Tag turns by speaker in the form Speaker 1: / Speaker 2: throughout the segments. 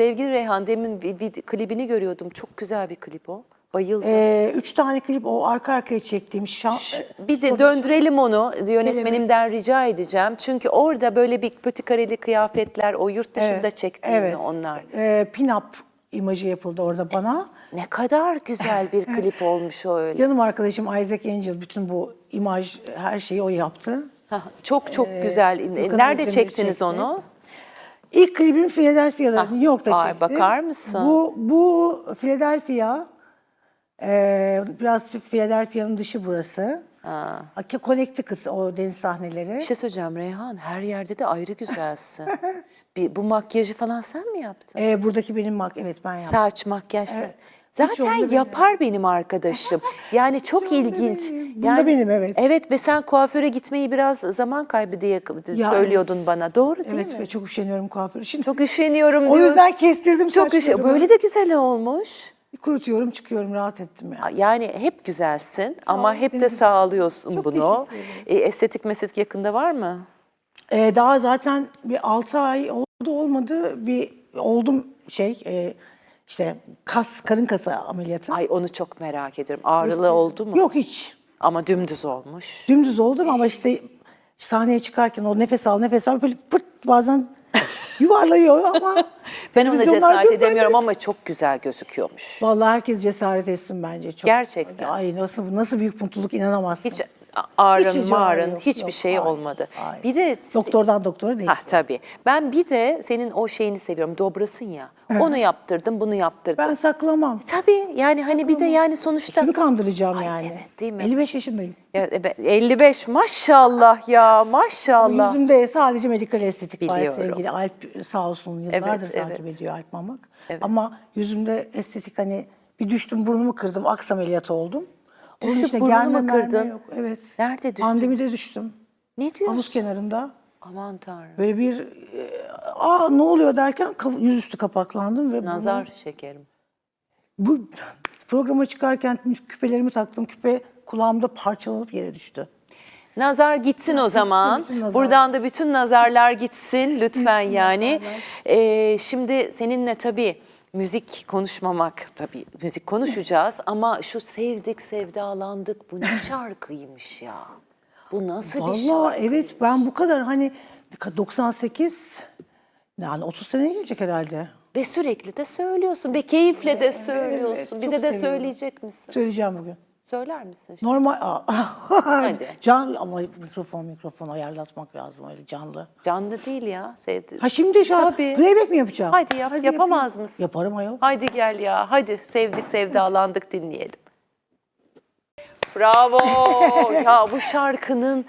Speaker 1: Sevgili Reyhan demin bir, bir klibini görüyordum. Çok güzel bir klip o. Bayıldım.
Speaker 2: Ee, üç tane klip o arka arkaya çektiğim şan,
Speaker 1: bir de döndürelim onu yönetmenimden rica edeceğim. Çünkü orada böyle bir pötikareli kıyafetler o yurt dışında çektiğim
Speaker 2: evet.
Speaker 1: onlar.
Speaker 2: Ee, pin-up imajı yapıldı orada bana.
Speaker 1: Ne kadar güzel bir klip olmuş o öyle.
Speaker 2: Canım arkadaşım Isaac Angel bütün bu imaj her şeyi o yaptı.
Speaker 1: Çok çok güzel.
Speaker 2: Furkan
Speaker 1: Nerede çektiniz
Speaker 2: çekti.
Speaker 1: onu?
Speaker 2: İlk klibim Philadelphia'da, New York'ta
Speaker 1: ay,
Speaker 2: çektim.
Speaker 1: bakar mısın?
Speaker 2: Bu, bu Philadelphia, e, biraz Philadelphia'nın dışı burası.
Speaker 1: Ha.
Speaker 2: Connecticut o deniz sahneleri.
Speaker 1: Bir şey söyleyeceğim Reyhan. Her yerde de ayrı güzelsin. bir, bu makyajı falan sen mi yaptın?
Speaker 2: E, buradaki benim mak, evet ben yaptım.
Speaker 1: Saç, makyaj.
Speaker 2: Evet.
Speaker 1: Zaten
Speaker 2: benim.
Speaker 1: yapar benim arkadaşım. Yani çok
Speaker 2: Birçoğunda
Speaker 1: ilginç.
Speaker 2: benim. Bunda
Speaker 1: Yani,
Speaker 2: benim, evet.
Speaker 1: Evet ve sen kuaföre gitmeyi biraz zaman kaybı diye
Speaker 2: Ya,
Speaker 1: söylüyordun
Speaker 2: evet.
Speaker 1: bana. Doğru değil
Speaker 2: Evet
Speaker 1: mi?
Speaker 2: ve çok üşeniyorum kuaför için.
Speaker 1: Çok üşeniyorum
Speaker 2: o
Speaker 1: diyor.
Speaker 2: yüzden kestirdim
Speaker 1: çok üşe. Böyle de güzel olmuş.
Speaker 2: Kurutuyorum çıkıyorum rahat ettim yani.
Speaker 1: Yani hep güzelsin ama
Speaker 2: ol,
Speaker 1: hep de sağlıyorsun
Speaker 2: Çok
Speaker 1: bunu. E, estetik meslek yakında var mı?
Speaker 2: Ee, daha zaten bir 6 ay oldu olmadı bir oldum şey e, işte kas karın kası ameliyatı.
Speaker 1: Ay onu çok merak ediyorum. Ağrılı oldu mu?
Speaker 2: Yok hiç.
Speaker 1: Ama dümdüz olmuş.
Speaker 2: Dümdüz oldum ama işte sahneye çıkarken o nefes al nefes al böyle pırt bazen yuvarlayıyor ama
Speaker 1: Ben ona cesaret edemiyorum ama çok güzel gözüküyormuş.
Speaker 2: Vallahi herkes cesaret etsin bence çok.
Speaker 1: Gerçekten.
Speaker 2: Ay nasıl nasıl büyük mutluluk inanamazsın.
Speaker 1: Hiç ağrın,
Speaker 2: Hiç
Speaker 1: mağrın,
Speaker 2: ağrı yok,
Speaker 1: hiçbir
Speaker 2: yok,
Speaker 1: şey
Speaker 2: hayır,
Speaker 1: olmadı.
Speaker 2: hayır.
Speaker 1: Bir de
Speaker 2: Doktordan doktora değil.
Speaker 1: Ha tabii. Ben bir de senin o şeyini seviyorum. Dobrasın ya. Onu yaptırdım, bunu yaptırdım.
Speaker 2: Ben saklamam.
Speaker 1: Tabii yani hani bir de yani sonuçta
Speaker 2: Kimi kandıracağım yani?
Speaker 1: evet, değil mi?
Speaker 2: 55 yaşındayım.
Speaker 1: Ya, e, ben- 55 maşallah ya maşallah.
Speaker 2: Yüzümde sadece medikal estetik
Speaker 1: Biliyorum.
Speaker 2: var sevgili Alp sağ olsun yıllardır
Speaker 1: Evet,
Speaker 2: takip
Speaker 1: evet.
Speaker 2: ediyor Alp Mamak.
Speaker 1: Evet.
Speaker 2: Ama yüzümde estetik hani bir düştüm burnumu kırdım aks ameliyatı oldum.
Speaker 1: Düşüp burnunu
Speaker 2: germe
Speaker 1: mu
Speaker 2: merme
Speaker 1: kırdın?
Speaker 2: Yok. Evet.
Speaker 1: Nerede düştün?
Speaker 2: Pandemide düştüm.
Speaker 1: Ne diyorsun?
Speaker 2: Havuz kenarında.
Speaker 1: Aman tanrım.
Speaker 2: Böyle bir e, aa ne oluyor derken kaf- yüzüstü kapaklandım ve
Speaker 1: Nazar şekerim.
Speaker 2: Bu, bu programa çıkarken küpelerimi taktım. Küpe kulağımda parçalanıp yere düştü.
Speaker 1: Nazar gitsin o zaman.
Speaker 2: bütün nazar.
Speaker 1: Buradan da bütün nazarlar gitsin lütfen yani. Ee, şimdi seninle tabii müzik konuşmamak tabii müzik konuşacağız ama şu sevdik sevdalandık bu ne şarkıymış ya. Bu nasıl bir şarkı?
Speaker 2: Vallahi evet ben bu kadar hani 98 yani 30 sene gelecek herhalde.
Speaker 1: Ve sürekli de söylüyorsun ve keyifle de söylüyorsun.
Speaker 2: çok
Speaker 1: Bize de
Speaker 2: seviyorum.
Speaker 1: söyleyecek misin?
Speaker 2: Söyleyeceğim bugün.
Speaker 1: Söyler misin?
Speaker 2: Normal aa,
Speaker 1: Hadi.
Speaker 2: can ama mikrofon mikrofon ayarlatmak lazım öyle canlı.
Speaker 1: Canlı değil ya. Sevdi.
Speaker 2: Ha şimdi şarkı
Speaker 1: Tabii.
Speaker 2: playback mi yapacağım?
Speaker 1: Haydi yap. Yapamaz
Speaker 2: yapayım.
Speaker 1: mısın?
Speaker 2: Yaparım ayol.
Speaker 1: Haydi gel ya. Hadi sevdik sevdalandık dinleyelim. Bravo. ya bu şarkının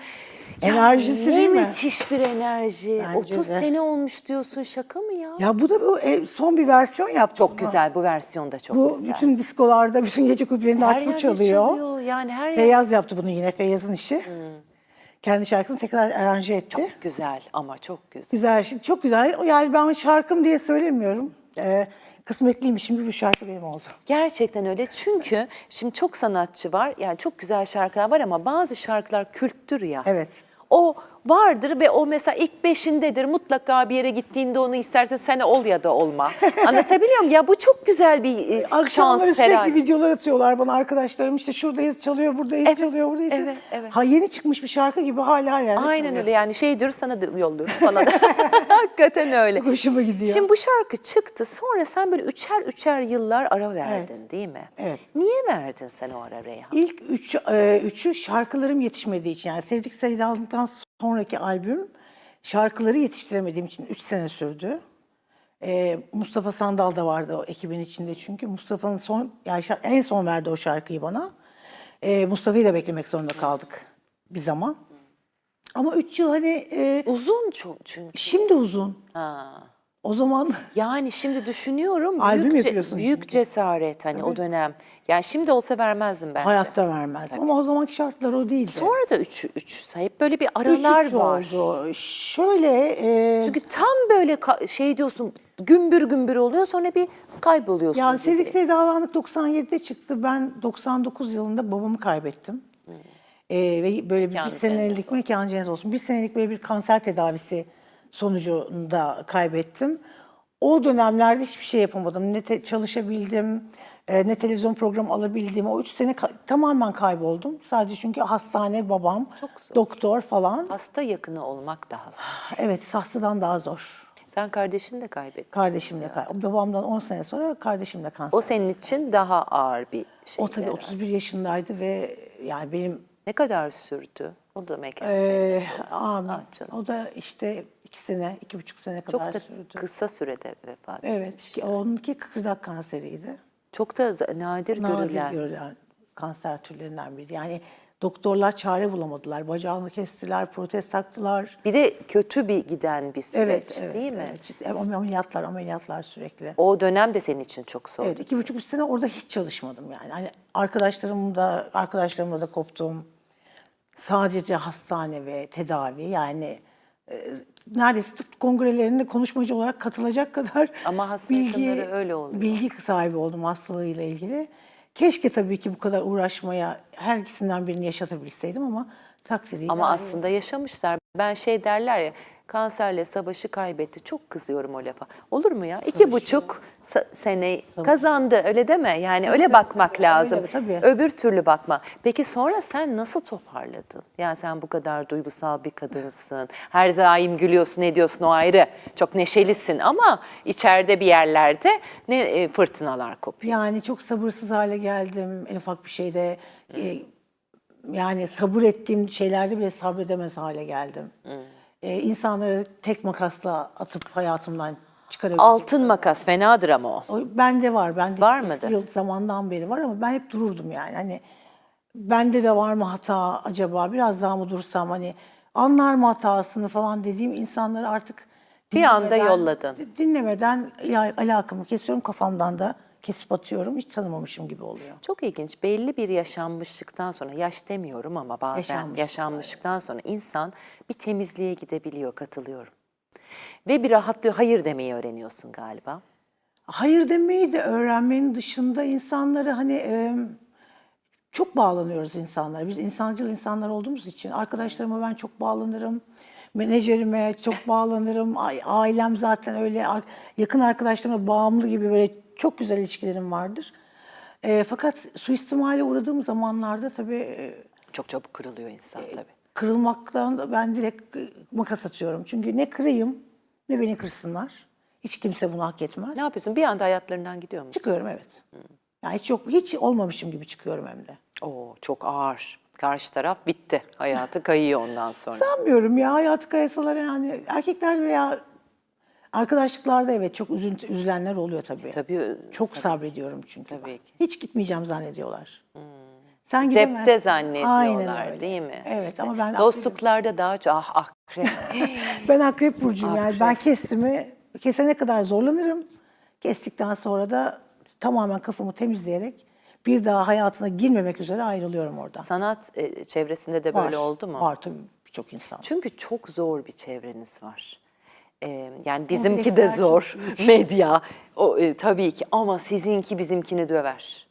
Speaker 2: Enerjisi
Speaker 1: ne
Speaker 2: değil mi?
Speaker 1: müthiş bir enerji.
Speaker 2: Bence
Speaker 1: 30
Speaker 2: de.
Speaker 1: sene olmuş diyorsun şaka mı ya?
Speaker 2: Ya bu da bu e, son bir versiyon yaptım.
Speaker 1: Çok güzel bu versiyon da çok
Speaker 2: Bu
Speaker 1: güzel.
Speaker 2: bütün diskolarda, bütün gece kulüplerinde
Speaker 1: her
Speaker 2: artık bu
Speaker 1: yerde
Speaker 2: çalıyor.
Speaker 1: çalıyor. Yani her yer
Speaker 2: Feyyaz yaptı bunu yine Feyyaz'ın işi. Kendi şarkısını tekrar aranje etti.
Speaker 1: güzel ama çok güzel.
Speaker 2: Güzel, şimdi çok güzel. Yani ben şarkım diye söylemiyorum. Ee, kısmetliymiş şimdi bu şarkı benim oldu.
Speaker 1: Gerçekten öyle çünkü şimdi çok sanatçı var yani çok güzel şarkılar var ama bazı şarkılar külttür ya.
Speaker 2: Evet.
Speaker 1: O vardır ve o mesela ilk beşindedir mutlaka bir yere gittiğinde onu istersen sen ol ya da olma. Anlatabiliyor muyum? Ya bu çok güzel bir e,
Speaker 2: Akşamları
Speaker 1: şans
Speaker 2: sürekli
Speaker 1: herhalde.
Speaker 2: videolar atıyorlar bana arkadaşlarım işte şuradayız çalıyor, buradayız
Speaker 1: Evet,
Speaker 2: çalıyor, buradayız.
Speaker 1: evet, evet.
Speaker 2: Ha yeni çıkmış bir şarkı gibi hala her yerde
Speaker 1: Aynen
Speaker 2: çalıyor.
Speaker 1: öyle yani şey diyoruz sana da yolluyoruz falan. Hakikaten öyle.
Speaker 2: Hoşuma gidiyor.
Speaker 1: Şimdi bu şarkı çıktı sonra sen böyle üçer üçer yıllar ara verdin değil mi?
Speaker 2: Evet.
Speaker 1: Niye verdin sen o ara Reyhan?
Speaker 2: İlk üç, e, üçü şarkılarım yetişmediği için yani Sevdik Sevdalık'tan sonraki albüm şarkıları yetiştiremediğim için üç sene sürdü. E, Mustafa Sandal da vardı o ekibin içinde çünkü Mustafa'nın son yani en son verdi o şarkıyı bana. E, Mustafa'yı da beklemek zorunda kaldık bir zaman. Ama üç yıl hani e,
Speaker 1: Uzun çok çünkü.
Speaker 2: şimdi uzun.
Speaker 1: Ha.
Speaker 2: O zaman
Speaker 1: Yani şimdi düşünüyorum
Speaker 2: Albüm
Speaker 1: büyük, ce-
Speaker 2: yapıyorsun
Speaker 1: büyük
Speaker 2: çünkü.
Speaker 1: cesaret hani o dönem. Yani şimdi olsa vermezdim bence.
Speaker 2: hayatta vermez. Ama o zamanki şartlar o değildi.
Speaker 1: Sonra da üç, üç hep böyle bir
Speaker 2: Üç
Speaker 1: aralar
Speaker 2: üç
Speaker 1: var.
Speaker 2: oldu. Şöyle e,
Speaker 1: Çünkü tam böyle ka- şey diyorsun gümbür gümbür oluyor sonra bir kayboluyorsun.
Speaker 2: Ya
Speaker 1: gibi.
Speaker 2: Sevdik Sevdalandık 97'de çıktı. Ben 99 yılında babamı kaybettim. Ee, ve böyle bir, bir
Speaker 1: Mekanı
Speaker 2: senelik mekan cennet olsun. Bir senelik böyle bir kanser tedavisi sonucunda kaybettim. o dönemlerde hiçbir şey yapamadım. Ne çalışabildim, e, ne televizyon programı alabildim. O üç sene ka- tamamen kayboldum. Sadece çünkü hastane, babam, doktor falan.
Speaker 1: Hasta yakını olmak daha zor.
Speaker 2: Evet, hastadan daha zor.
Speaker 1: Sen kardeşini de kaybettin.
Speaker 2: Kardeşimle, kay- babamdan 10 sene sonra kardeşimle kanser.
Speaker 1: O senin için daha ağır bir şey.
Speaker 2: O tabii 31 yaşındaydı ve yani benim
Speaker 1: Ne kadar sürdü? O da mekan.
Speaker 2: e, amin.
Speaker 1: Ah
Speaker 2: o da işte iki sene, iki buçuk sene kadar
Speaker 1: Çok da
Speaker 2: sürdü.
Speaker 1: kısa sürede vefat.
Speaker 2: Evet, ki onunki kıkırdak kanseriydi.
Speaker 1: Çok da nadir,
Speaker 2: Nadir
Speaker 1: görülen.
Speaker 2: görülen kanser türlerinden biri. Yani doktorlar çare bulamadılar. Bacağını kestiler, protez taktılar.
Speaker 1: Bir de kötü bir giden bir süreç değil mi?
Speaker 2: evet. Ameliyatlar, ameliyatlar sürekli.
Speaker 1: O dönem de senin için çok zor.
Speaker 2: Evet, iki buçuk üç sene orada hiç çalışmadım yani. Hani arkadaşlarımla, arkadaşlarımla da koptum. Sadece hastane ve tedavi yani e, neredeyse tıp kongrelerinde konuşmacı olarak katılacak kadar
Speaker 1: Ama hasta
Speaker 2: bilgi,
Speaker 1: öyle oluyor.
Speaker 2: bilgi sahibi oldum hastalığıyla ilgili. Keşke tabii ki bu kadar uğraşmaya her ikisinden birini yaşatabilseydim ama takdiri
Speaker 1: Ama aslında yaşamışlar. Ben şey derler ya kanserle savaşı kaybetti. Çok kızıyorum o lafa. Olur mu ya? İki buçuk sa- sene kazandı öyle deme. Yani öyle bakmak lazım.
Speaker 2: öyle, tabii.
Speaker 1: Öbür türlü bakma. Peki sonra sen nasıl toparladın? Yani sen bu kadar duygusal bir kadınsın. Her daim gülüyorsun, ediyorsun o ayrı. Çok neşelisin ama içeride bir yerlerde ne e, fırtınalar kopuyor.
Speaker 2: Yani çok sabırsız hale geldim en ufak bir şeyde. Ee, yani sabır ettiğim şeylerde bile sabredemez hale geldim. Ee, insanları tek makasla atıp hayatımdan çıkarabilecek.
Speaker 1: Altın makas fenadır ama o.
Speaker 2: O bende var. Bende
Speaker 1: Var
Speaker 2: eski
Speaker 1: mıdır?
Speaker 2: yıl zamandan beri var ama ben hep dururdum yani. Hani bende de var mı hata acaba? Biraz daha mı dursam hani anlar mı hatasını falan dediğim insanları artık
Speaker 1: Bir anda
Speaker 2: dinlemeden-
Speaker 1: yolladın.
Speaker 2: Dinlemeden ya, alakamı kesiyorum kafamdan da kesip atıyorum. Hiç tanımamışım gibi oluyor.
Speaker 1: Çok ilginç. Belli bir yaşanmışlıktan sonra, yaş demiyorum ama bazen
Speaker 2: Yaşanmışlık,
Speaker 1: yaşanmışlıktan sonra insan bir temizliğe gidebiliyor, katılıyorum. Ve bir rahatlıyor, hayır demeyi öğreniyorsun galiba.
Speaker 2: Hayır demeyi de öğrenmenin dışında insanları hani e, çok bağlanıyoruz insanlara. Biz insancıl insanlar olduğumuz için arkadaşlarıma ben çok bağlanırım. Menajerime çok bağlanırım. Ay- Ailem zaten öyle ar- yakın arkadaşlarıma bağımlı gibi böyle çok güzel ilişkilerim vardır. E, fakat suistimale uğradığım zamanlarda tabii e,
Speaker 1: Çok çabuk kırılıyor insan tabii.
Speaker 2: kırılmaktan da ben direkt e, makas atıyorum. Çünkü ne kırayım ne beni kırsınlar. Hiç kimse bunu hak etmez.
Speaker 1: Ne yapıyorsun? Bir anda hayatlarından gidiyor musun?
Speaker 2: Çıkıyorum evet. Yani hiç yok hiç olmamışım gibi çıkıyorum hem de.
Speaker 1: Oo, çok ağır. Karşı taraf bitti. Hayatı kayıyor ondan sonra.
Speaker 2: Sanmıyorum ya hayatı kayasalar yani erkekler veya arkadaşlıklarda evet çok üzüntü, üzülenler oluyor tabii.
Speaker 1: Tabii
Speaker 2: Çok sabrediyorum çünkü.
Speaker 1: Tabii ki.
Speaker 2: Hiç gitmeyeceğim zannediyorlar. Sen
Speaker 1: cepte
Speaker 2: gidemezsin.
Speaker 1: zannediyorlar
Speaker 2: Aynen öyle.
Speaker 1: değil mi?
Speaker 2: Evet
Speaker 1: İşte
Speaker 2: ama ben
Speaker 1: Dostluklarda daha çok ah akrep.
Speaker 2: ben akrep burcuyum yani ben kestimi kesene kadar zorlanırım. Kestikten sonra da tamamen kafamı temizleyerek bir daha hayatına girmemek üzere ayrılıyorum oradan.
Speaker 1: Sanat e, çevresinde de böyle
Speaker 2: Var,
Speaker 1: oldu mu?
Speaker 2: Var tabii birçok insan.
Speaker 1: Çünkü çok zor bir çevreniz var. Ee, yani bizimki de zor. Medya o e, tabii ki ama sizinki bizimkini döver.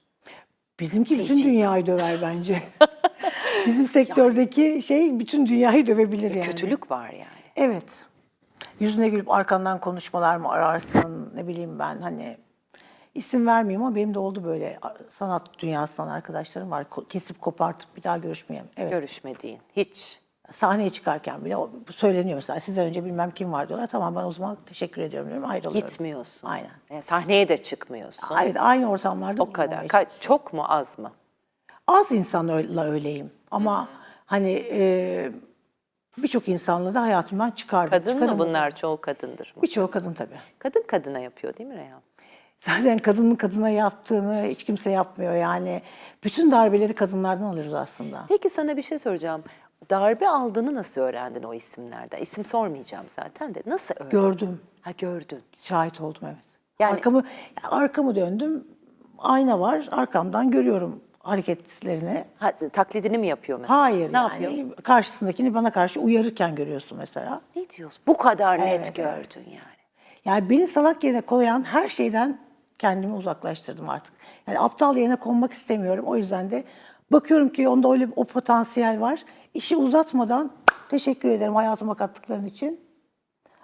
Speaker 2: Bizimki bütün dünyayı döver bence. Bizim sektördeki şey bütün dünyayı dövebilir yani.
Speaker 1: Kötülük var yani.
Speaker 2: Evet. Yüzüne gülüp arkandan konuşmalar mı ararsın ne bileyim ben hani isim vermeyeyim ama benim de oldu böyle sanat dünyasından arkadaşlarım var. Ko- Kesip kopartıp bir daha görüşmeyeyim. Evet.
Speaker 1: Görüşmediğin hiç.
Speaker 2: Sahneye çıkarken bile söyleniyor mesela. Sizden önce bilmem kim var diyorlar. Tamam ben o zaman teşekkür ediyorum diyorum ayrılıyorum.
Speaker 1: Gitmiyorsun.
Speaker 2: Aynen.
Speaker 1: E, sahneye de çıkmıyorsun.
Speaker 2: Evet aynı ortamlarda
Speaker 1: o kadar. Ka- çok mu az mı?
Speaker 2: az insanla öyleyim. Ama hani e, birçok insanla da hayatımdan çıkardım.
Speaker 1: Kadın mı
Speaker 2: Çıkaramadım.
Speaker 1: bunlar? Çoğu kadındır mı?
Speaker 2: Birçoğu kadın tabii.
Speaker 1: Kadın kadına yapıyor değil mi Reyhan?
Speaker 2: Zaten kadının kadına yaptığını hiç kimse yapmıyor yani. Bütün darbeleri kadınlardan alıyoruz aslında.
Speaker 1: Peki sana bir şey soracağım. Darbe aldığını nasıl öğrendin o isimlerden? İsim sormayacağım zaten de. Nasıl öğrendin?
Speaker 2: Gördüm,
Speaker 1: Ha gördün.
Speaker 2: şahit oldum evet.
Speaker 1: Yani-
Speaker 2: arkamı arkamı döndüm. Ayna var, arkamdan görüyorum hareketlerini.
Speaker 1: Ha, taklidini mi yapıyor mesela?
Speaker 2: Hayır
Speaker 1: Ne
Speaker 2: yani
Speaker 1: yapıyor?
Speaker 2: karşısındakini bana karşı uyarırken görüyorsun mesela.
Speaker 1: Ne diyorsun? Bu kadar net
Speaker 2: Evet,
Speaker 1: gördün yani.
Speaker 2: Yani beni salak yerine koyan her şeyden kendimi uzaklaştırdım artık. Yani aptal yerine konmak istemiyorum. O yüzden de bakıyorum ki onda öyle o potansiyel var. İşi uzatmadan teşekkür ederim hayatıma kattıkların için.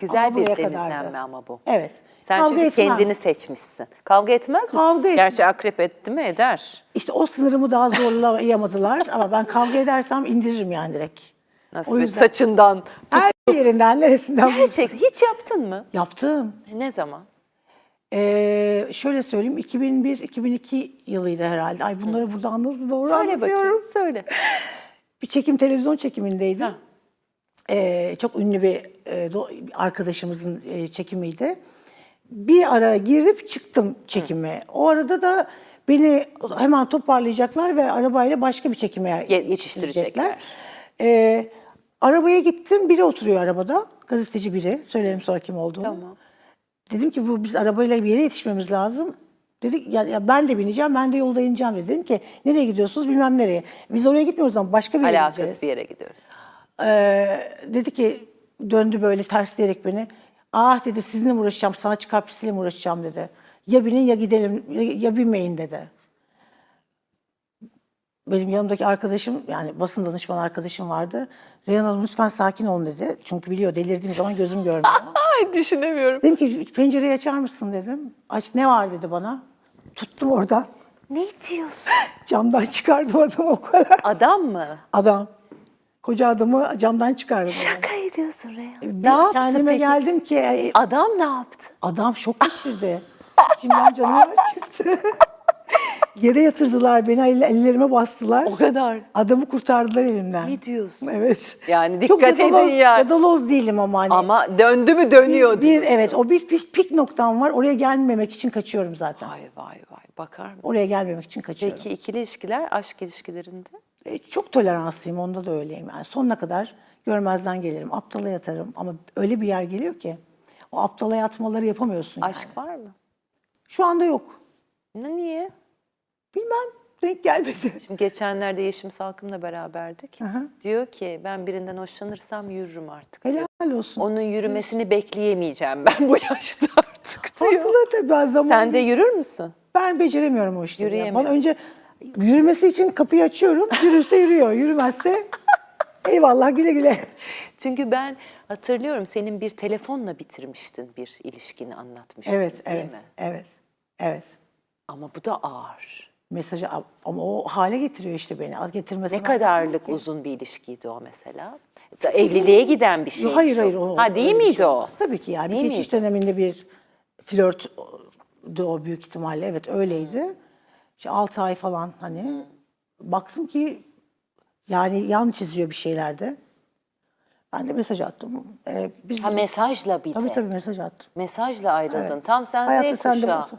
Speaker 1: Güzel
Speaker 2: Ama
Speaker 1: bir
Speaker 2: buraya
Speaker 1: temizlenme
Speaker 2: kadardı.
Speaker 1: ama bu.
Speaker 2: Evet.
Speaker 1: Sen
Speaker 2: Kavga
Speaker 1: çünkü
Speaker 2: etmem.
Speaker 1: kendini seçmişsin. Kavga etmez misin?
Speaker 2: Kavga etmem.
Speaker 1: Gerçi akrep etti mi eder.
Speaker 2: İşte o sınırımı daha zorlayamadılar ama ben kavga edersem indiririm yani direkt.
Speaker 1: Nasıl
Speaker 2: O yüzden-
Speaker 1: saçından tut.
Speaker 2: Her yerinden neresinden bulursun.
Speaker 1: Gerçekten hiç yaptın mı?
Speaker 2: Yaptım.
Speaker 1: Ne zaman?
Speaker 2: Ee, şöyle söyleyeyim 2001-2002 yılıydı herhalde. Ay bunları burada nasıl doğru
Speaker 1: Söyle
Speaker 2: anlatıyorum.
Speaker 1: bakayım. Söyle.
Speaker 2: Bir çekim televizyon çekimindeydim. Ee, çok ünlü bir e, do- arkadaşımızın e, çekimiydi. Bir ara girip çıktım çekime. O arada da beni hemen toparlayacaklar ve arabayla başka bir çekime
Speaker 1: Ye- yetiştirecekler.
Speaker 2: Ee, arabaya gittim. Biri oturuyor arabada. Gazeteci biri. Söylerim sonra kim olduğunu.
Speaker 1: Tamam.
Speaker 2: Dedim ki bu biz arabayla bir yere yetişmemiz lazım. Dedik ya, ya ben de bineceğim, ben de yolda ineceğim dedi. Dedim ki nereye gidiyorsunuz bilmem nereye. Biz oraya gitmiyoruz ama başka bir yere
Speaker 1: Alakasız
Speaker 2: gideceğiz.
Speaker 1: bir yere gidiyoruz.
Speaker 2: Ee, dedi ki döndü böyle tersleyerek beni. Ah dedi sizinle mi uğraşacağım, sanatçı kaprisliyle mi uğraşacağım dedi. Ya binin ya gidelim, ya, ya binmeyin dedi. Benim yanımdaki arkadaşım, yani basın danışman arkadaşım vardı. Reyhan Hanım lütfen sakin olun dedi. Çünkü biliyor delirdiğim zaman gözüm görmüyor.
Speaker 1: Ay düşünemiyorum.
Speaker 2: Dedim ki pencereyi açar mısın dedim. Aç ne var dedi bana. Tuttum oradan.
Speaker 1: Ne diyorsun?
Speaker 2: Camdan çıkardım adamı o kadar.
Speaker 1: Adam mı?
Speaker 2: Adam. Koca adamı camdan çıkardım.
Speaker 1: Şaka ediyorsun Reyhan.
Speaker 2: Bir
Speaker 1: Ne yaptı
Speaker 2: Kendime
Speaker 1: peki?
Speaker 2: geldim ki e,
Speaker 1: Adam ne yaptı?
Speaker 2: adam şok geçirdi. İçimden canavar çıktı. Yere yatırdılar beni, el- ellerime bastılar.
Speaker 1: O kadar.
Speaker 2: Adamı kurtardılar elimden.
Speaker 1: Ne diyorsun?
Speaker 2: Evet.
Speaker 1: Yani
Speaker 2: Çok
Speaker 1: dikkat edin
Speaker 2: cadaloz-
Speaker 1: ya.
Speaker 2: Cadaloz değilim ama hani.
Speaker 1: Ama döndü mü dönüyor
Speaker 2: bir, evet o bir pik, pik noktam var. Oraya gelmemek için kaçıyorum zaten.
Speaker 1: Vay vay vay bakar mısın?
Speaker 2: Oraya gelmemek için kaçıyorum.
Speaker 1: Peki ikili ilişkiler, aşk ilişkilerinde?
Speaker 2: E, Çok toleranslıyım, onda da öyleyim. Yani sonuna kadar görmezden gelirim, aptala yatarım. Ama öyle bir yer geliyor ki o aptala yatmaları yapamıyorsun yani.
Speaker 1: Aşk var mı?
Speaker 2: Şu anda yok.
Speaker 1: Ne niye?
Speaker 2: Bilmem, renk gelmedi.
Speaker 1: Şimdi geçenlerde Yeşim Salkım'la beraberdik.
Speaker 2: hı.
Speaker 1: Diyor ki ben birinden hoşlanırsam yürürüm artık.
Speaker 2: Helal olsun.
Speaker 1: Onun yürümesini bekleyemeyeceğim ben bu yaşta artık diyor.
Speaker 2: Haklı tabii ben zaman...
Speaker 1: Sen de yürür müsün?
Speaker 2: Ben beceremiyorum o işleri. ya. Bana
Speaker 1: Yürüyemiyorsun.
Speaker 2: önce yürümesi için kapıyı açıyorum. Yürürse yürüyor, yürümezse eyvallah güle güle.
Speaker 1: Çünkü ben hatırlıyorum senin bir telefonla bitirmiştin bir ilişkini anlatmıştın.
Speaker 2: Evet,
Speaker 1: değil
Speaker 2: evet,
Speaker 1: mi?
Speaker 2: evet, evet.
Speaker 1: Ama bu da ağır.
Speaker 2: Mesajı ama o hale getiriyor işte beni. Getirmesi
Speaker 1: Ne kadarlık uzun bir ilişkiydi o mesela? Evliliğe giden bir şey.
Speaker 2: Hayır hayır. O,
Speaker 1: Ha değil miydi
Speaker 2: şey
Speaker 1: o?
Speaker 2: Tabii ki yani.
Speaker 1: Değil
Speaker 2: bir geçiş
Speaker 1: miydi?
Speaker 2: döneminde bir flörttü o büyük ihtimalle. Evet öyleydi. İşte 6 ay falan hani. Baktım ki yani yan çiziyor bir şeylerde. Ben de mesaj attım. Ee, biz
Speaker 1: Ha mesajla bir de.
Speaker 2: tabii tabii mesaj attım.
Speaker 1: Mesajla ayrıldın.
Speaker 2: Evet.
Speaker 1: Tam sen
Speaker 2: Hayatta
Speaker 1: Z
Speaker 2: sen de
Speaker 1: kuşağı.
Speaker 2: varsın.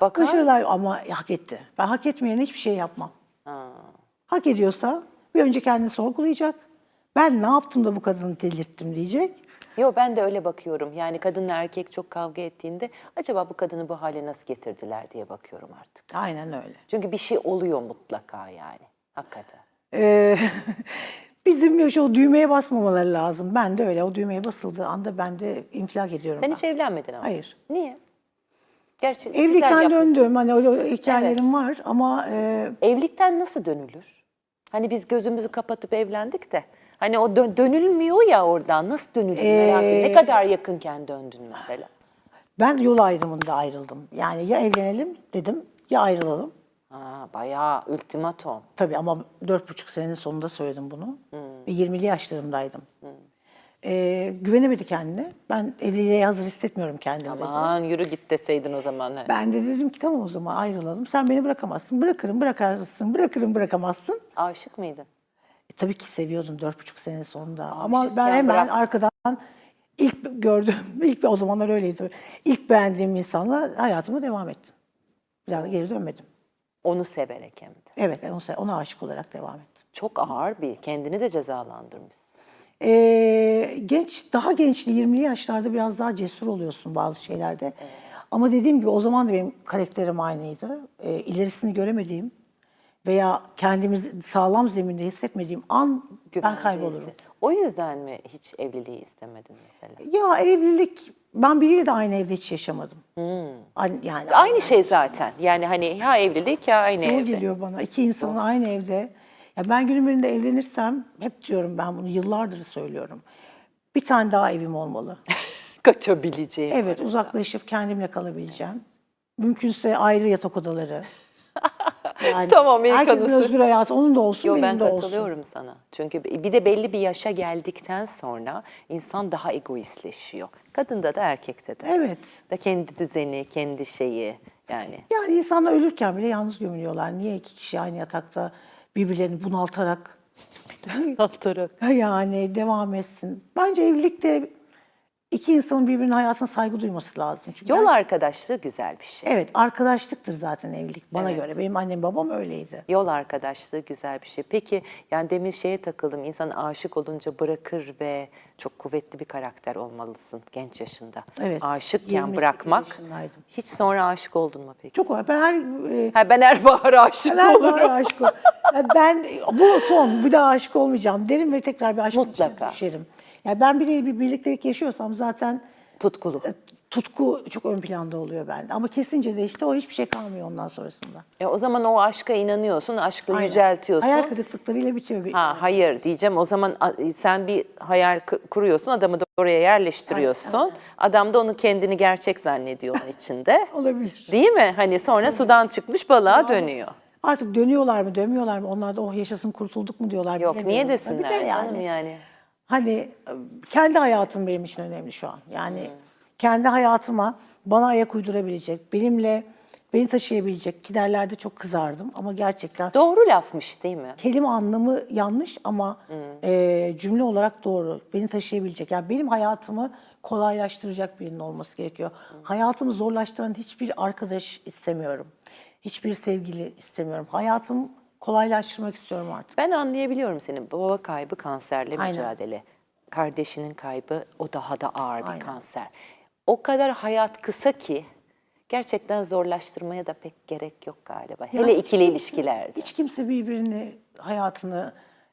Speaker 1: Bakar
Speaker 2: Başarılar ama hak etti. Ben hak etmeyen hiçbir şey yapmam. Hak ediyorsa bir önce kendini sorgulayacak. Ben ne yaptım da bu kadını delirttim diyecek.
Speaker 1: Yo ben de öyle bakıyorum. Yani kadınla erkek çok kavga ettiğinde acaba bu kadını bu hale nasıl getirdiler diye bakıyorum artık.
Speaker 2: Aynen öyle.
Speaker 1: Çünkü bir şey oluyor mutlaka yani. Hakikaten.
Speaker 2: Ee, bizim yaş o düğmeye basmamaları lazım. Ben de öyle. O düğmeye basıldığı anda ben de infilak ediyorum.
Speaker 1: Sen
Speaker 2: ben.
Speaker 1: hiç evlenmedin ama.
Speaker 2: Hayır.
Speaker 1: Niye? Gerçi güzel
Speaker 2: Evlilikten
Speaker 1: yapmışsın.
Speaker 2: döndüm. Hani öyle hikayelerim var ama e,
Speaker 1: Evlilikten nasıl dönülür? Hani biz gözümüzü kapatıp evlendik de. Hani o dön- dönülmüyor ya oradan. Nasıl dönülür merak
Speaker 2: Ee,
Speaker 1: ediyorum. Ne kadar yakınken döndün mesela?
Speaker 2: ben yol ayrımında ayrıldım. Yani ya evlenelim dedim ya ayrılalım.
Speaker 1: Ha, bayağı ultimatom.
Speaker 2: Tabii ama dört buçuk senenin sonunda söyledim bunu. Ve 20'li yaşlarımdaydım. Ee, güvenemedi kendine. Ben evliliğe hazır hissetmiyorum kendimi dedi.
Speaker 1: Aman yürü git deseydin o zaman.
Speaker 2: Ben de dedim ki tamam o zaman ayrılalım. Sen beni bırakamazsın. Bırakırım bırakarsın. Bırakırım bırakamazsın.
Speaker 1: Aşık mıydın?
Speaker 2: E, tabii ki seviyordum dört buçuk sene sonunda. Ama ben hemen
Speaker 1: bırak-
Speaker 2: arkadan ilk gördüm, ilk o zamanlar öyleydi. İlk beğendiğim insanla hayatıma devam ettim. Bir daha da geri dönmedim.
Speaker 1: Onu severek hem de.
Speaker 2: Evet, ona, ona aşık olarak devam ettim.
Speaker 1: Çok ağır bir, kendini de cezalandırmışsın.
Speaker 2: Ee, genç, daha gençli 20'li yaşlarda biraz daha cesur oluyorsun bazı şeylerde. Ama dediğim gibi o zaman da benim karakterim aynıydı. Ee, ilerisini göremediğim veya kendimizi sağlam zeminde hissetmediğim an ben
Speaker 1: Güven
Speaker 2: kaybolurum.
Speaker 1: değilsin. O yüzden mi hiç evliliği istemedin mesela?
Speaker 2: Ya evlilik, ben biriyle de aynı evde hiç yaşamadım. Aynı- Yani
Speaker 1: Aynı şey zaten. Yani hani ya evlilik ya aynı
Speaker 2: zor
Speaker 1: evde.
Speaker 2: geliyor bana. İki insanın aynı evde. Ya ben günün birinde evlenirsem, hep diyorum ben bunu yıllardır söylüyorum. Bir tane daha evim olmalı.
Speaker 1: Kaçabileceğim.
Speaker 2: Evet, uzaklaşıp kendimle kalabileceğim. Mümkünse ayrı yatak odaları. Yani
Speaker 1: Tam Amerikan
Speaker 2: herkesin
Speaker 1: usulü.
Speaker 2: özgür hayatı onun da olsun,
Speaker 1: Yo
Speaker 2: benim
Speaker 1: ben
Speaker 2: de olsun.
Speaker 1: katılıyorum sana. Çünkü bir de belli bir yaşa geldikten sonra insan daha egoistleşiyor. Kadında da erkekte de.
Speaker 2: Evet.
Speaker 1: Da kendi düzeni, kendi şeyi yani.
Speaker 2: Yani insanlar ölürken bile yalnız gömülüyorlar. Niye iki kişi aynı yatakta birbirlerini bunaltarak
Speaker 1: Altarak.
Speaker 2: Ha Yani devam etsin. Bence evlilikte iki insanın birbirinin hayatına saygı duyması lazım. Çünkü
Speaker 1: Yol arkadaşlığı güzel bir şey.
Speaker 2: Evet, arkadaşlıktır zaten evlilik bana
Speaker 1: Evet.
Speaker 2: göre. Benim annem babam öyleydi.
Speaker 1: Yol arkadaşlığı güzel bir şey. Peki yani demin şeye takıldım. İnsan aşık olunca bırakır ve çok kuvvetli bir karakter olmalısın genç yaşında.
Speaker 2: Evet,
Speaker 1: Aşıkken
Speaker 2: 28
Speaker 1: bırakmak.
Speaker 2: yaşındaydım.
Speaker 1: Hiç sonra aşık oldun mu peki?
Speaker 2: Çok. Ben her e,
Speaker 1: Ha, ben her bahar aşık
Speaker 2: ben her
Speaker 1: olurum.
Speaker 2: bahar aşık ol- Ben bu son, bir daha aşık olmayacağım derim ve tekrar bir aşk
Speaker 1: Mutlaka. Tutkulu.
Speaker 2: e, tutku çok ön planda oluyor bende. Ama kesince de işte o hiçbir şey kalmıyor ondan sonrasında.
Speaker 1: E, o zaman o aşka inanıyorsun, aşkla
Speaker 2: Aynen.
Speaker 1: yüceltiyorsun.
Speaker 2: Hayal kırıklıklarıyla bitiyor. Bir,
Speaker 1: Ha hayır diyeceğim. O zaman a- sen bir hayal kuruyorsun, adamı da oraya yerleştiriyorsun. Adam da onu kendini gerçek zannediyor onun içinde.
Speaker 2: Olabilir.
Speaker 1: Değil mi? Hani sonra sudan çıkmış balığa dönüyor.
Speaker 2: Artık dönüyorlar mı dönmüyorlar mı? Onlar da oh yaşasın kurtulduk mu diyorlar.
Speaker 1: Yok niye
Speaker 2: bilemiyorum.
Speaker 1: desinler
Speaker 2: Bir de
Speaker 1: canım yani.
Speaker 2: Hani e, kendi hayatım benim için önemli şu an. Yani kendi hayatıma bana ayak uydurabilecek, benimle beni taşıyabilecek ki derlerde çok kızardım ama gerçekten
Speaker 1: Doğru lafmış değil mi?
Speaker 2: kelime anlamı yanlış ama e, cümle olarak doğru. Beni taşıyabilecek. Yani benim hayatımı kolaylaştıracak birinin olması gerekiyor. Hayatımı zorlaştıran hiçbir arkadaş istemiyorum. Hiçbir sevgili istemiyorum. Hayatımı kolaylaştırmak istiyorum artık.
Speaker 1: Ben anlayabiliyorum senin baba kaybı kanserle
Speaker 2: Aynen.
Speaker 1: mücadele. Kardeşinin kaybı o daha da ağır bir
Speaker 2: Aynen.
Speaker 1: kanser. O kadar hayat kısa ki gerçekten zorlaştırmaya da pek gerek yok galiba. Hele
Speaker 2: hiç
Speaker 1: ikili
Speaker 2: kimse-
Speaker 1: ilişkilerde.
Speaker 2: Hiç kimse birbirini hayatını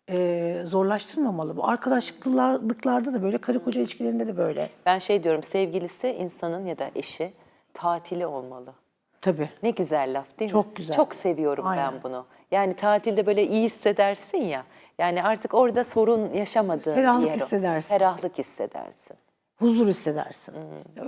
Speaker 2: e, zorlaştırmamalı. Bu arkadaşlıklarda da böyle, karı koca ilişkilerinde de böyle.
Speaker 1: Ben şey diyorum sevgilisi insanın ya da eşi tatili olmalı.
Speaker 2: Tabii.
Speaker 1: Ne güzel laf değil mi?
Speaker 2: Çok güzel.
Speaker 1: Çok seviyorum
Speaker 2: Aynen.
Speaker 1: ben bunu. Yani tatilde böyle iyi hissedersin ya. Yani artık orada sorun yaşamadığın
Speaker 2: Ferahlık
Speaker 1: yer o.
Speaker 2: hissedersin.
Speaker 1: Ferahlık hissedersin.
Speaker 2: Huzur hissedersin.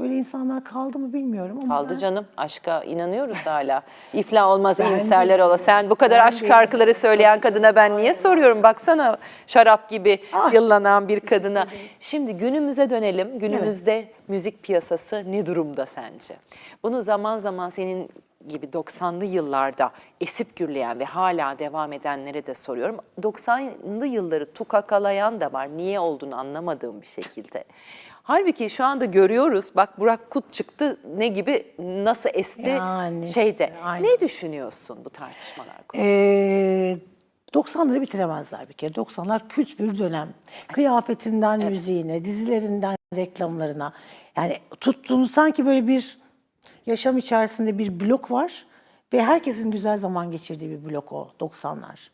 Speaker 2: Öyle insanlar kaldı mı bilmiyorum ama
Speaker 1: Kaldı
Speaker 2: ben-
Speaker 1: canım. Aşka inanıyoruz hala. İflah olmaz
Speaker 2: Ben
Speaker 1: iyimserler ola. Sen bu kadar
Speaker 2: ben
Speaker 1: aşk
Speaker 2: de-
Speaker 1: şarkıları söyleyen kadına ben niye soruyorum? Baksana şarap gibi
Speaker 2: Ah.
Speaker 1: yıllanan bir kadına. Şimdi günümüze dönelim. Günümüzde müzik piyasası ne durumda sence? Bunu zaman zaman senin gibi 90'lı yıllarda esip gürleyen ve hala devam edenlere de soruyorum. 90'lı yılları tukakalayan da var. Niye olduğunu anlamadığım bir şekilde. Halbuki şu anda görüyoruz. Bak Burak Kut çıktı ne gibi nasıl esti
Speaker 2: Yani,
Speaker 1: şeyde.
Speaker 2: aynen.
Speaker 1: Ne düşünüyorsun bu tartışmalar konusunda?
Speaker 2: Ee, 90'ları bitiremezler bir kere. 90'lar kült bir dönem. Kıyafetinden müziğine, dizilerinden reklamlarına. Yani tuttuğunu sanki böyle bir yaşam içerisinde bir blok var ve herkesin güzel zaman geçirdiği bir blok o 90'lar.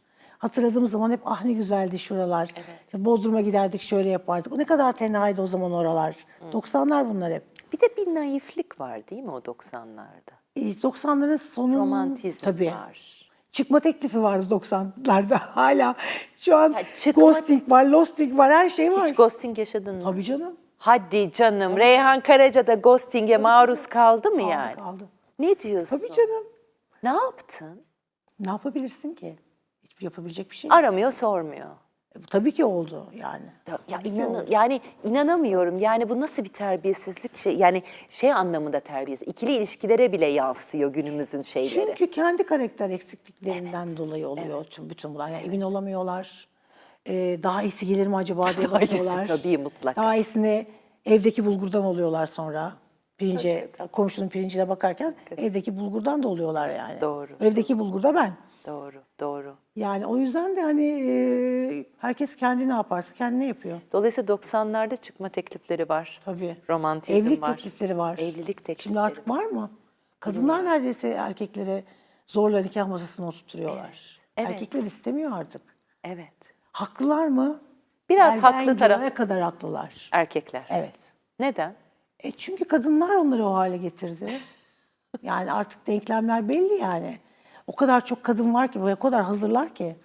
Speaker 2: Hatırladığımız zaman hep ah ne güzeldi şuralar. İşte Bodrum'a giderdik şöyle yapardık. O ne kadar tenaydı o zaman oralar. 90'lar bunlar hep.
Speaker 1: Bir de bir naiflik var değil mi o 90'larda?
Speaker 2: Ee, 90'ların sonu
Speaker 1: Romantizm
Speaker 2: tabii.
Speaker 1: var.
Speaker 2: Çıkma teklifi vardı 90'larda hala. Şu an
Speaker 1: Ha, çıkma-
Speaker 2: ghosting var, losting var, her şey var.
Speaker 1: Hiç ghosting yaşadın mı?
Speaker 2: Tabii canım.
Speaker 1: Hadi canım. Reyhan Karaca da ghosting'e maruz kaldı mı yani?
Speaker 2: kaldı.
Speaker 1: Ne diyorsun?
Speaker 2: Tabii canım.
Speaker 1: Ne yaptın?
Speaker 2: Ne yapabilirsin ki? Yapabilecek bir şey yok.
Speaker 1: Aramıyor, sormuyor.
Speaker 2: Tabii ki oldu yani.
Speaker 1: Ya
Speaker 2: oldu.
Speaker 1: yani inanamıyorum. Yani bu nasıl bir terbiyesizlik şey? Yani şey anlamında terbiyesiz. İkili ilişkilere bile yansıyor günümüzün şeyleri.
Speaker 2: Çünkü kendi karakter eksikliklerinden dolayı oluyor tüm bütün bunlar. Yani emin olamıyorlar. Ee, daha iyisi gelir mi acaba diye
Speaker 1: Daha iyisi
Speaker 2: bakıyorlar.
Speaker 1: tabii, mutlaka.
Speaker 2: Daha iyisini evdeki bulgurdan oluyorlar sonra. Pirince, komşunun pirincine bakarken evdeki bulgurdan da oluyorlar yani.
Speaker 1: Doğru.
Speaker 2: Evdeki bulgur da ben.
Speaker 1: Doğru, doğru.
Speaker 2: Yani o yüzden de hani e, herkes kendi ne yaparsa kendine yapıyor.
Speaker 1: Dolayısıyla 90'larda çıkma teklifleri var.
Speaker 2: Tabii.
Speaker 1: Romantizm
Speaker 2: Evlilik
Speaker 1: var.
Speaker 2: teklifleri var.
Speaker 1: Evlilik teklifleri.
Speaker 2: Şimdi artık var mı? Kadınlar neredeyse erkeklere zorla nikah masasına oturtuyorlar.
Speaker 1: Evet.
Speaker 2: Erkekler istemiyor artık.
Speaker 1: Evet.
Speaker 2: Haklılar mı?
Speaker 1: Biraz
Speaker 2: Elden
Speaker 1: haklı taraf
Speaker 2: göğe kadar haklılar.
Speaker 1: erkekler.
Speaker 2: Evet.
Speaker 1: Neden?
Speaker 2: E çünkü kadınlar onları o hale getirdi. Yani artık denklemler belli yani. O kadar çok kadın var ki, o kadar hazırlar ki.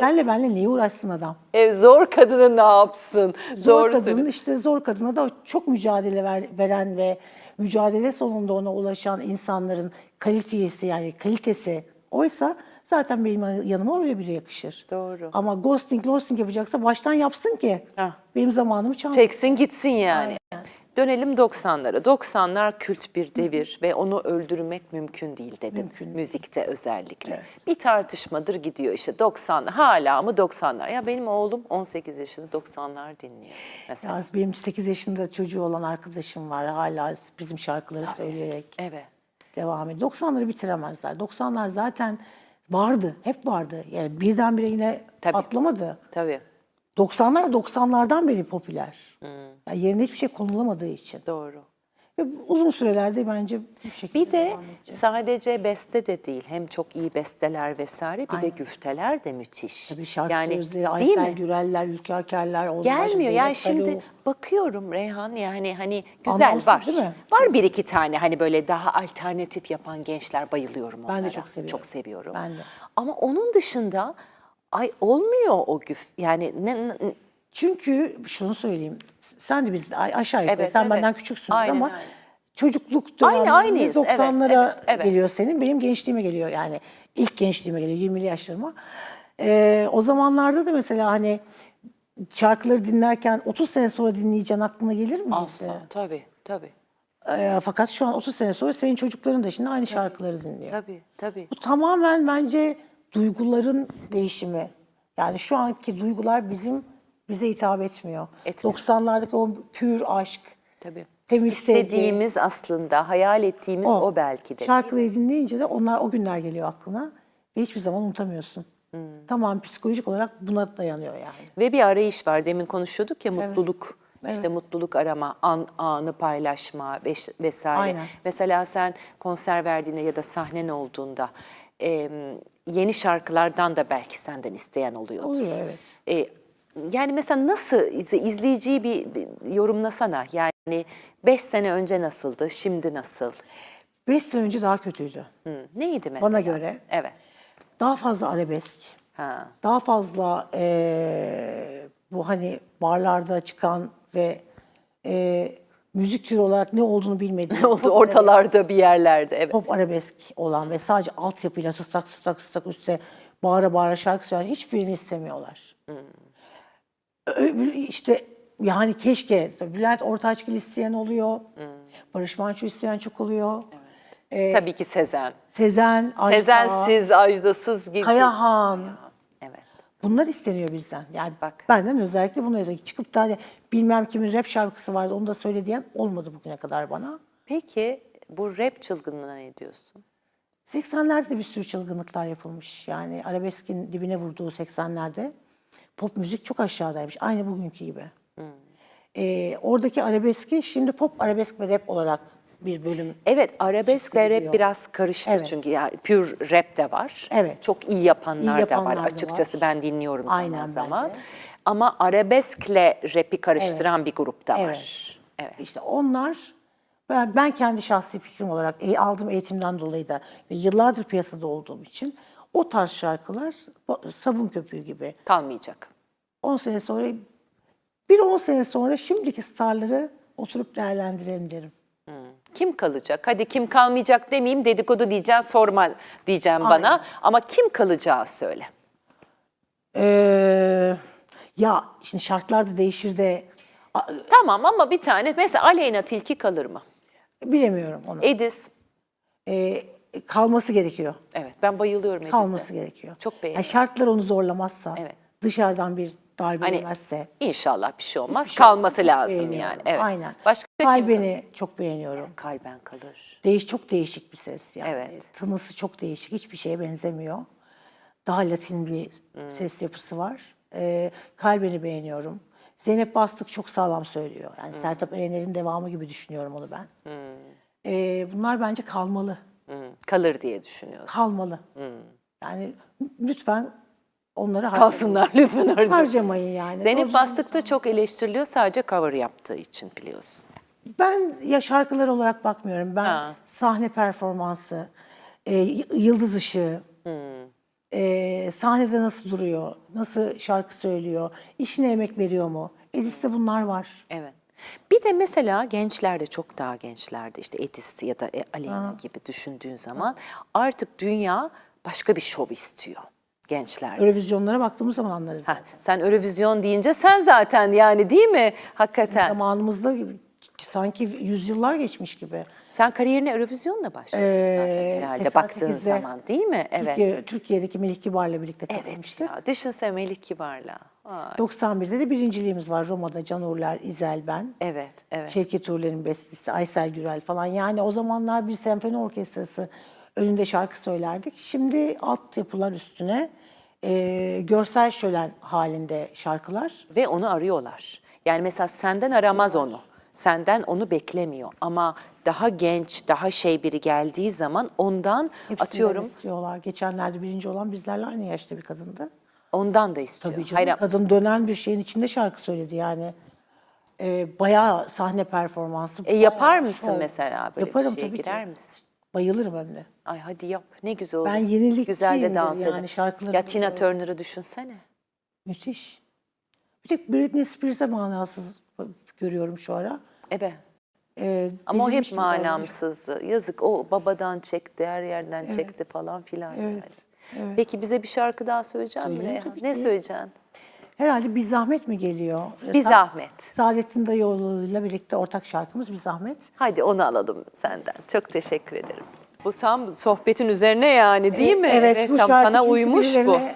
Speaker 2: Senle benle niye uğraşsın adam?
Speaker 1: E, zor kadını ne yapsın?
Speaker 2: Zor
Speaker 1: Doğru
Speaker 2: kadın
Speaker 1: söylüyorsun.
Speaker 2: işte zor kadına da çok mücadele ver- veren ve mücadele sonunda ona ulaşan insanların kalitesi yani kalitesi oysa zaten benim yanıma öyle biri yakışır.
Speaker 1: Doğru.
Speaker 2: Ama ghosting, ghosting yapacaksa baştan yapsın ki
Speaker 1: Hah.
Speaker 2: benim zamanımı çalmasın.
Speaker 1: Çeksin gitsin yani. Dönelim 90'lara. 90'lar kült bir devir ve onu öldürmek mümkün değil dedim.
Speaker 2: Mümkün.
Speaker 1: Müzikte özellikle. Bir tartışmadır gidiyor işte 90 hala mı 90'lar? Ya benim oğlum 18 yaşında 90'lar dinliyor mesela.
Speaker 2: Ya benim 8 yaşında çocuğu olan arkadaşım var hala bizim şarkıları söyleyerek
Speaker 1: Evet.
Speaker 2: devam ediyor. 90'ları bitiremezler. 90'lar zaten vardı, hep vardı. Yani birdenbire yine
Speaker 1: Tabii.
Speaker 2: atlamadı.
Speaker 1: Tabii.
Speaker 2: 90'lar 90'lardan beri popüler.
Speaker 1: Hmm.
Speaker 2: Yani yerine hiçbir şey konulamadığı için.
Speaker 1: Doğru.
Speaker 2: Ve uzun sürelerde bence bu şekilde
Speaker 1: Bir de sadece beste de değil, hem çok iyi besteler vesaire, bir de
Speaker 2: Aynen.
Speaker 1: güfteler de müthiş.
Speaker 2: Tabii şarkı
Speaker 1: yani,
Speaker 2: sözleri,
Speaker 1: değil
Speaker 2: Aysel
Speaker 1: mi?
Speaker 2: Güreller, Ülke Akerler, Oğuz
Speaker 1: Gelmiyor. Yani şimdi
Speaker 2: Kalo.
Speaker 1: bakıyorum Reyhan yani hani güzel
Speaker 2: Anlamsız
Speaker 1: var.
Speaker 2: değil mi?
Speaker 1: Var bir iki tane hani böyle daha alternatif yapan gençler bayılıyorum
Speaker 2: Ben de
Speaker 1: onlara.
Speaker 2: çok seviyorum.
Speaker 1: Çok seviyorum.
Speaker 2: Ben de.
Speaker 1: Ama onun dışında ay olmuyor o güf. Yani ne, ne-
Speaker 2: Çünkü şunu söyleyeyim. Sen de biz aşağı yukarı,
Speaker 1: Evet,
Speaker 2: sen
Speaker 1: evet.
Speaker 2: benden küçüksün
Speaker 1: Aynen,
Speaker 2: ama
Speaker 1: aynen.
Speaker 2: çocukluk
Speaker 1: Aynı,
Speaker 2: dönemimiz
Speaker 1: aynıyız. Evet,
Speaker 2: 90'lara
Speaker 1: evet, evet.
Speaker 2: geliyor senin. Benim gençliğime geliyor yani. ilk gençliğime geliyor 20'li yaşlarıma. Ee, o zamanlarda da mesela hani şarkıları dinlerken 30 sene sonra dinleyeceğin aklına gelir mi?
Speaker 1: asla. Tabii, tabii.
Speaker 2: Ee, fakat şu an 30 sene sonra senin çocukların da şimdi aynı şarkıları dinliyor.
Speaker 1: Tabii, tabii.
Speaker 2: Bu tamamen bence duyguların değişimi. Yani şu anki duygular bizim bize hitap etmiyor.
Speaker 1: Etmiyor.
Speaker 2: 90'lardaki o pür aşk,
Speaker 1: Tabii.
Speaker 2: temiz sevgi.
Speaker 1: İstediğimiz aslında, hayal ettiğimiz o, belki de.
Speaker 2: Şarkıyı dinleyince de onlar o günler geliyor aklına ve hiçbir zaman unutamıyorsun.
Speaker 1: Hmm.
Speaker 2: Tamam psikolojik olarak buna dayanıyor yani.
Speaker 1: Ve bir arayış var. Demin konuşuyorduk ya mutluluk. İşte mutluluk arama, an, anı paylaşma vesaire.
Speaker 2: Aynen.
Speaker 1: Mesela sen konser verdiğinde ya da sahnen olduğunda e, yeni şarkılardan da belki senden isteyen oluyordur.
Speaker 2: Oluyor, evet.
Speaker 1: E, yani mesela nasıl iz- izleyiciyi bir, bir yorumlasana. Yani 5 sene önce nasıldı, şimdi nasıl?
Speaker 2: 5 sene önce daha kötüydü.
Speaker 1: Hı, neydi mesela?
Speaker 2: Bana göre.
Speaker 1: Evet.
Speaker 2: Daha fazla arabesk.
Speaker 1: Ha.
Speaker 2: Daha fazla eee, bu hani barlarda çıkan ve eee, müzik türü olarak ne olduğunu bilmediğim
Speaker 1: Oldu
Speaker 2: pop
Speaker 1: ortalarda bir yerlerde. Evet.
Speaker 2: pop arabesk olan ve sadece altyapıyla tıstak tıstak tıstak üstte bağıra bağıra şarkı söyleyen hiçbirini istemiyorlar. Ö- İşte yani keşke Bülent Ortaçgil isteyen oluyor. Barış Manço isteyen çok oluyor.
Speaker 1: Tabii ki Sezen.
Speaker 2: Sezen, Ajda,
Speaker 1: Sezensiz, Ajda'sız gibi.
Speaker 2: Kayahan. Bunlar isteniyor bizden. Yani
Speaker 1: Bak.
Speaker 2: benden özellikle bunlar isteniyor. Çıkıp da hani bilmem kimin rap şarkısı vardı onu da söyle diyen olmadı bugüne kadar bana.
Speaker 1: Peki bu rap çılgınlığına ne diyorsun?
Speaker 2: 80'lerde de bir sürü çılgınlıklar yapılmış. Yani arabeskin dibine vurduğu 80'lerde pop müzik çok aşağıdaymış. Aynı bugünkü gibi. Ee, oradaki arabeski şimdi pop arabesk ve rap olarak bir bölüm.
Speaker 1: Evet arabeskle rap biraz karıştı
Speaker 2: Evet.
Speaker 1: çünkü yani pür rap de var.
Speaker 2: Evet.
Speaker 1: Çok iyi yapanlar,
Speaker 2: İyi yapanlar
Speaker 1: da
Speaker 2: da
Speaker 1: var açıkçası
Speaker 2: var.
Speaker 1: ben dinliyorum zaman
Speaker 2: Aynen ben
Speaker 1: zaman.
Speaker 2: de.
Speaker 1: Ama arabeskle rap'i karıştıran bir grup da var.
Speaker 2: Evet.
Speaker 1: Evet.
Speaker 2: İşte onlar ben, ben kendi şahsi fikrim olarak e, aldığım eğitimden dolayı da ve yıllardır piyasada olduğum için o tarz şarkılar bu- sabun köpüğü gibi.
Speaker 1: Kalmayacak.
Speaker 2: 10 sene sonra bir 10 sene sonra şimdiki starları oturup değerlendirelim derim.
Speaker 1: Kim kalacak? Hadi kim kalmayacak demeyeyim dedikodu diyeceksin sorma diyeceğim bana. Ama kim kalacağı söyle.
Speaker 2: Ee, ya şimdi şartlar da değişir de
Speaker 1: Tamam ama bir tane mesela Aleyna Tilki kalır mı?
Speaker 2: bilemiyorum onu.
Speaker 1: Edis.
Speaker 2: Ee, kalması gerekiyor.
Speaker 1: Evet ben bayılıyorum Edis'e.
Speaker 2: Kalması gerekiyor.
Speaker 1: Çok
Speaker 2: Yani
Speaker 1: beğeniyorum.
Speaker 2: şartlar onu zorlamazsa,
Speaker 1: Evet.
Speaker 2: dışarıdan bir darbe
Speaker 1: Hani
Speaker 2: yemezse.
Speaker 1: inşallah bir şey olmaz.
Speaker 2: Bir şey
Speaker 1: Kalması
Speaker 2: çok
Speaker 1: lazım yani. Evet.
Speaker 2: Aynen.
Speaker 1: Başka kim
Speaker 2: Kalbeni çok beğeniyorum.
Speaker 1: Kalben kalır.
Speaker 2: Değiş çok değişik bir ses yani.
Speaker 1: Evet.
Speaker 2: Tınısı çok değişik. Hiçbir şeye benzemiyor. Daha latin bir
Speaker 1: Hmm.
Speaker 2: ses yapısı var. Ee, kalbini beğeniyorum. Zeynep Bastık çok sağlam söylüyor. Yani
Speaker 1: Hmm.
Speaker 2: Sertab Erener'in devamı gibi düşünüyorum onu ben. Ee, bunlar bence kalmalı.
Speaker 1: Hı, kalır diye düşünüyorsun.
Speaker 2: Kalmalı.
Speaker 1: Hmm.
Speaker 2: Yani lütfen onları harcamayın.
Speaker 1: Kalsınlar lütfen orada.
Speaker 2: Harcamayın yani.
Speaker 1: Zeynep
Speaker 2: Doğru
Speaker 1: Bastık da çok eleştiriliyor sadece cover yaptığı için biliyorsun.
Speaker 2: Ben ya şarkılar olarak bakmıyorum. Ben
Speaker 1: Ha.
Speaker 2: sahne performansı, e, y- yıldız ışığı,
Speaker 1: Hmm.
Speaker 2: Ee, sahnede nasıl duruyor? Nasıl şarkı söylüyor? İşine emek veriyor mu? Edis'te bunlar var.
Speaker 1: Evet. Bir de mesela gençlerde çok daha gençlerde işte Edis ya da e, Aleyna gibi düşündüğün zaman artık dünya başka bir şov istiyor gençlerde.
Speaker 2: Eurovizyonlara baktığımız zaman anlarız.
Speaker 1: Heh, sen Eurovision deyince sen zaten yani değil mi? Hakikaten.
Speaker 2: Zamanımızda gibi, sanki yüzyıllar geçmiş gibi.
Speaker 1: Sen kariyerine Eurovision'la başladın
Speaker 2: Ee,
Speaker 1: zaten herhalde baktığın
Speaker 2: 88'de
Speaker 1: zaman değil mi? Evet.
Speaker 2: Türkiye, Türkiye'deki Melih Kibar'la birlikte
Speaker 1: Evet
Speaker 2: katılmıştık.
Speaker 1: ya. Düşünsene Melih Kibar'la. Ay,
Speaker 2: 91'de de birinciliğimiz var. Roma'da Can Urler, İzel ben.
Speaker 1: Evet, evet.
Speaker 2: Şevket Uğurler'in bestesi, Aysel Gürel falan. Yani o zamanlar bir senfoni orkestrası önünde şarkı söylerdik. Şimdi altyapılar üstüne e, görsel şölen halinde şarkılar.
Speaker 1: Ve onu arıyorlar. Yani mesela senden aramaz onu. Senden onu beklemiyor. Ama daha genç, daha şey biri geldiği zaman ondan
Speaker 2: Hepsinden
Speaker 1: atıyorum,
Speaker 2: istiyorlar. Geçenlerde birinci olan bizlerle aynı yaşta bir kadındı.
Speaker 1: ondan da istiyor.
Speaker 2: Tabii canım.
Speaker 1: Hayır,
Speaker 2: Kadın dönen bir şeyin içinde şarkı söyledi yani. E, bayağı sahne performansı.
Speaker 1: E, yapar
Speaker 2: bayağı
Speaker 1: mısın
Speaker 2: şov.
Speaker 1: mesela böyle bir
Speaker 2: Yaparım
Speaker 1: şeye
Speaker 2: tabii
Speaker 1: girer
Speaker 2: ki.
Speaker 1: misin?
Speaker 2: Bayılırım hem de.
Speaker 1: Ay hadi yap. Ne güzel olur.
Speaker 2: Ben yenilikçiyimdir
Speaker 1: Güzel de dans
Speaker 2: yani,
Speaker 1: eder.
Speaker 2: şarkılarını
Speaker 1: Ya Tina. Turner'ı düşünsene.
Speaker 2: Müthiş. Bir tek Britney Spears'e manasız görüyorum şu ara.
Speaker 1: Evet.
Speaker 2: Ee,
Speaker 1: Ama o hep manamsızdı. Yazık o babadan çekti, her yerden çekti falan filan.
Speaker 2: Evet,
Speaker 1: yani. Peki bize bir şarkı daha söyleyecek misin Ne söyleyeceksin?
Speaker 2: Herhalde bir zahmet mi geliyor?
Speaker 1: Bir
Speaker 2: Sa-
Speaker 1: zahmet.
Speaker 2: Saadettin Dayıoğlu'yla birlikte ortak şarkımız bir zahmet.
Speaker 1: Hadi onu alalım senden. Çok teşekkür ederim. Bu tam sohbetin üzerine yani değil mi?
Speaker 2: Evet, bu
Speaker 1: tam
Speaker 2: şarkı
Speaker 1: sana
Speaker 2: çünkü
Speaker 1: uymuş bu.
Speaker 2: birilerine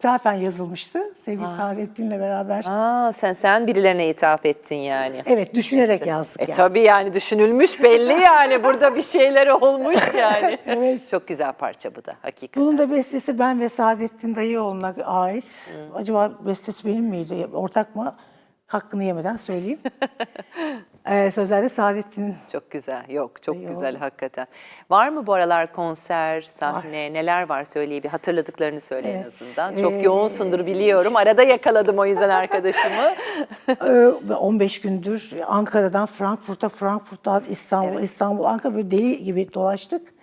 Speaker 2: ithafen yazılmıştı. Sevgili Saadettin'le beraber.
Speaker 1: Aa, sen sen birilerine ithaf ettin yani.
Speaker 2: Evet, düşünerek yazdık
Speaker 1: E
Speaker 2: yani.
Speaker 1: tabii yani düşünülmüş belli yani burada bir şeyler olmuş yani.
Speaker 2: Evet.
Speaker 1: Çok güzel parça bu da hakikaten.
Speaker 2: Bunun da bestesi ben ve Saadettin Dayıoğlu'na ait. Acaba bestesi benim miydi? Ortak mı? Hakkını yemeden söyleyeyim. ee, sözlerde Saadettin'in
Speaker 1: Çok güzel. Yok çok
Speaker 2: Eyvallah.
Speaker 1: güzel hakikaten. Var mı bu aralar konser, sahne, neler var söyleyi bir hatırladıklarını söyle en
Speaker 2: Evet.
Speaker 1: azından. Çok
Speaker 2: Ee,
Speaker 1: yoğunsundur biliyorum. Arada yakaladım o yüzden arkadaşımı.
Speaker 2: Ee, ve 15 gündür Ankara'dan Frankfurt'a, Frankfurt'tan İstanbul, İstanbul, Ankara böyle deli gibi dolaştık.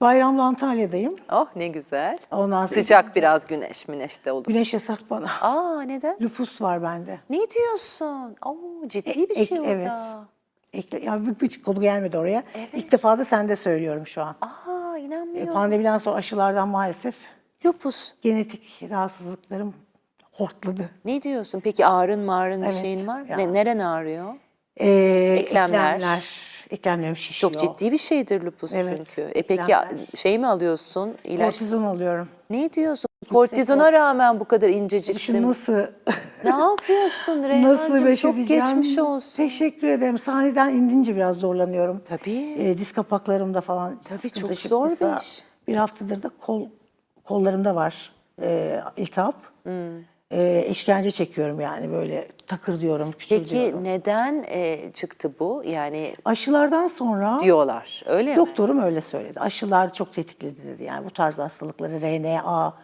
Speaker 2: Bayramda Antalya'dayım.
Speaker 1: oh ne güzel.
Speaker 2: Ondan sonra
Speaker 1: Sıcak biraz güneş, de olur.
Speaker 2: güneş yasak bana.
Speaker 1: Aa neden?
Speaker 2: Lupus var bende.
Speaker 1: Ne diyorsun? Oo ciddi bir
Speaker 2: Ek-
Speaker 1: şey o
Speaker 2: evet.
Speaker 1: da.
Speaker 2: Ekle, ya bir, bir konu gelmedi oraya. İlk defa da sende söylüyorum şu an.
Speaker 1: Aa
Speaker 2: E,
Speaker 1: inanmıyorum.
Speaker 2: Pandemiden sonra aşılardan maalesef
Speaker 1: Lupus.
Speaker 2: genetik rahatsızlıklarım hortladı.
Speaker 1: Ne diyorsun? Peki ağrın mağrın bir
Speaker 2: Evet,
Speaker 1: şeyin var mı?
Speaker 2: ya.
Speaker 1: Ne, neren ağrıyor?
Speaker 2: Ee,
Speaker 1: Eklemler.
Speaker 2: eklemler. Eklemlerim şişiyor.
Speaker 1: Çok ciddi bir şeydir lupus
Speaker 2: Evet,
Speaker 1: çünkü. E peki
Speaker 2: eklemler.
Speaker 1: şey mi alıyorsun? İlaç.
Speaker 2: Kortizon alıyorum.
Speaker 1: Ne diyorsun? Kortizona rağmen bu kadar
Speaker 2: Düşün
Speaker 1: inceciksin.
Speaker 2: nasıl
Speaker 1: Ne yapıyorsun
Speaker 2: Nasıl
Speaker 1: Reyhancığım?
Speaker 2: baş
Speaker 1: Çok
Speaker 2: edeceğim?
Speaker 1: geçmiş olsun.
Speaker 2: Teşekkür ederim. Sahneden indince biraz zorlanıyorum.
Speaker 1: Tabii.
Speaker 2: Ee, diz kapaklarımda falan
Speaker 1: Tabii, çok zor bir iş.
Speaker 2: Bir haftadır da kol kollarımda var e, iltihap.
Speaker 1: Hmm.
Speaker 2: E, işkence çekiyorum yani böyle takır diyorum, kütür
Speaker 1: Peki
Speaker 2: diyorum.
Speaker 1: neden e, çıktı bu? Yani
Speaker 2: Aşılardan sonra
Speaker 1: diyorlar öyle mi?
Speaker 2: doktorum öyle söyledi. Aşılar çok tetikledi dedi. Yani bu tarz hastalıkları RNA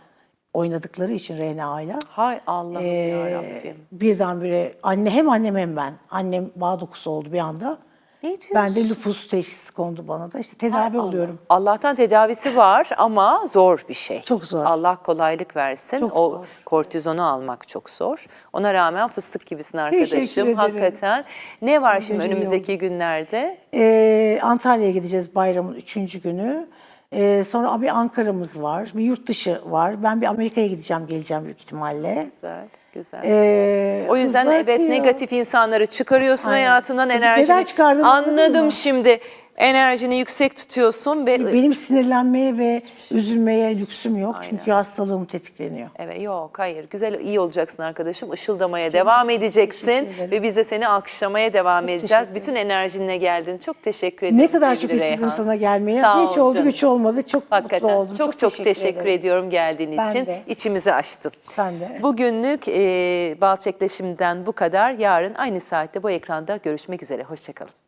Speaker 2: oynadıkları için RNA ile.
Speaker 1: Hay Allah'ım
Speaker 2: Ee,
Speaker 1: yarabbim.
Speaker 2: birdenbire anne hem annem hem ben. Annem bağ dokusu oldu bir anda.
Speaker 1: Ne diyorsun?
Speaker 2: Ben de lupus teşhisi kondu bana da. İşte tedavi oluyorum.
Speaker 1: Allah'tan tedavisi var ama zor bir şey.
Speaker 2: Çok zor.
Speaker 1: Allah kolaylık versin.
Speaker 2: Çok
Speaker 1: o
Speaker 2: zor.
Speaker 1: kortizonu almak çok zor. Ona rağmen fıstık gibisin arkadaşım. Hakikaten. Ne var
Speaker 2: Sizin
Speaker 1: şimdi önümüzdeki günlerde?
Speaker 2: Ee, Antalya'ya gideceğiz bayramın üçüncü günü. Ee, sonra bir Ankara'mız var. Bir yurt dışı var. Ben bir Amerika'ya gideceğim, geleceğim büyük ihtimalle.
Speaker 1: Güzel, güzel.
Speaker 2: Ee,
Speaker 1: O yüzden evet
Speaker 2: diyor,
Speaker 1: negatif insanları çıkarıyorsun
Speaker 2: Aynen.
Speaker 1: hayatından enerjini.
Speaker 2: neden anladın
Speaker 1: Anladım şimdi. Enerjini yüksek tutuyorsun ve
Speaker 2: Benim sinirlenmeye ve üzülmeye lüksüm yok. Çünkü hastalığım tetikleniyor.
Speaker 1: Evet yok hayır güzel iyi olacaksın arkadaşım ışıldamaya devam edeceksin
Speaker 2: ederim.
Speaker 1: ve biz de seni alkışlamaya devam edeceğiz. Bütün enerjinle geldin çok teşekkür ederim.
Speaker 2: Ne kadar çok
Speaker 1: sevgili
Speaker 2: istedim
Speaker 1: Reyhan.
Speaker 2: sana gelmeye.
Speaker 1: Sağ
Speaker 2: Hiç
Speaker 1: ol
Speaker 2: oldu
Speaker 1: canım.
Speaker 2: güç olmadı. Çok
Speaker 1: Hakikaten
Speaker 2: mutlu oldum.
Speaker 1: çok çok, teşekkür,
Speaker 2: ederim.
Speaker 1: ediyorum geldiğin
Speaker 2: Ben
Speaker 1: için.
Speaker 2: de.
Speaker 1: İçimizi açtın.
Speaker 2: Sen de.
Speaker 1: Bugünlük e, Balçekleşim'den bu kadar. Yarın aynı saatte bu ekranda görüşmek üzere. Hoşçakalın.